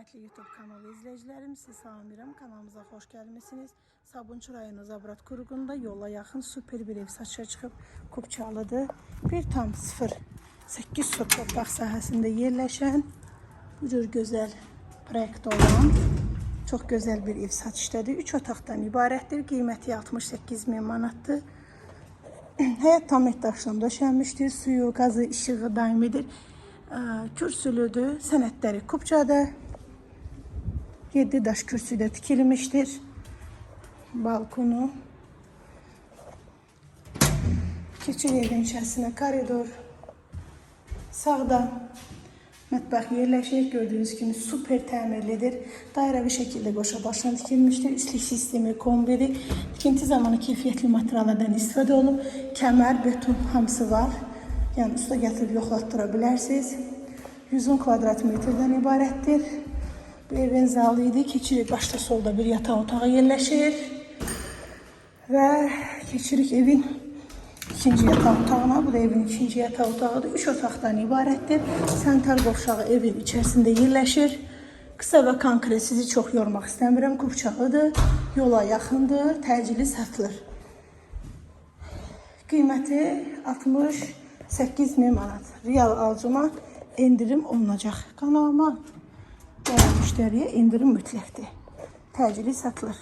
Hörmətli YouTube kanalı izləyicilərim, sizi salamlayıram. Kanalımıza xoş gəlmisiniz. Sabunçu rayonu Zabrat Quruğunda yola yaxın super bir ev satışa çıxıb Kupçalıdır. 1,08 sot torpaq sahəsində yerləşən bu cür gözəl proyekt olan çox gözəl bir ev satışdadır. 3 otaqdan ibarətdir. Qiyməti 68 min manatdır. Həyat tam etdaşla döşənmişdir. Suyu, qazı, işığı daimidir. Ə, Kürsülüdür. Sənədləri Kupçada. 7 daş kürsüdə tikilmişdir. Balkonu. Keçir evin içərisinə koridor. Sağda mətbəx yerləşir. Gördüyünüz kimi super təmirlidir. Dairəvi şəkildə qoşa başına tikilmişdir. Üstlük sistemi, kombiri. Tikinti zamanı keyfiyyətli materiallardan istifadə olunub. Kəmər, beton hamısı var. Yəni usta gətirib yoxlatdıra bilərsiniz. 110 kvadrat metrdən ibarətdir. Bu evin zalı idi. Keçirik başda solda bir yataq otağı yerləşir. Və keçirik evin ikinci yataq otağına. Bu da evin ikinci yataq otağıdır. Üç otaqdan ibarətdir. Sanitar qovşağı evin içərisində yerləşir. Qısa və konkret sizi çox yormaq istəmirəm. Qupçalıdır. Yola yaxındır. Təcili satılır. Qiyməti 68 min manat. Real alcıma endirim olunacaq. Kanalıma gələn müştəriyə endirim mütləqdir. Təcili satılır.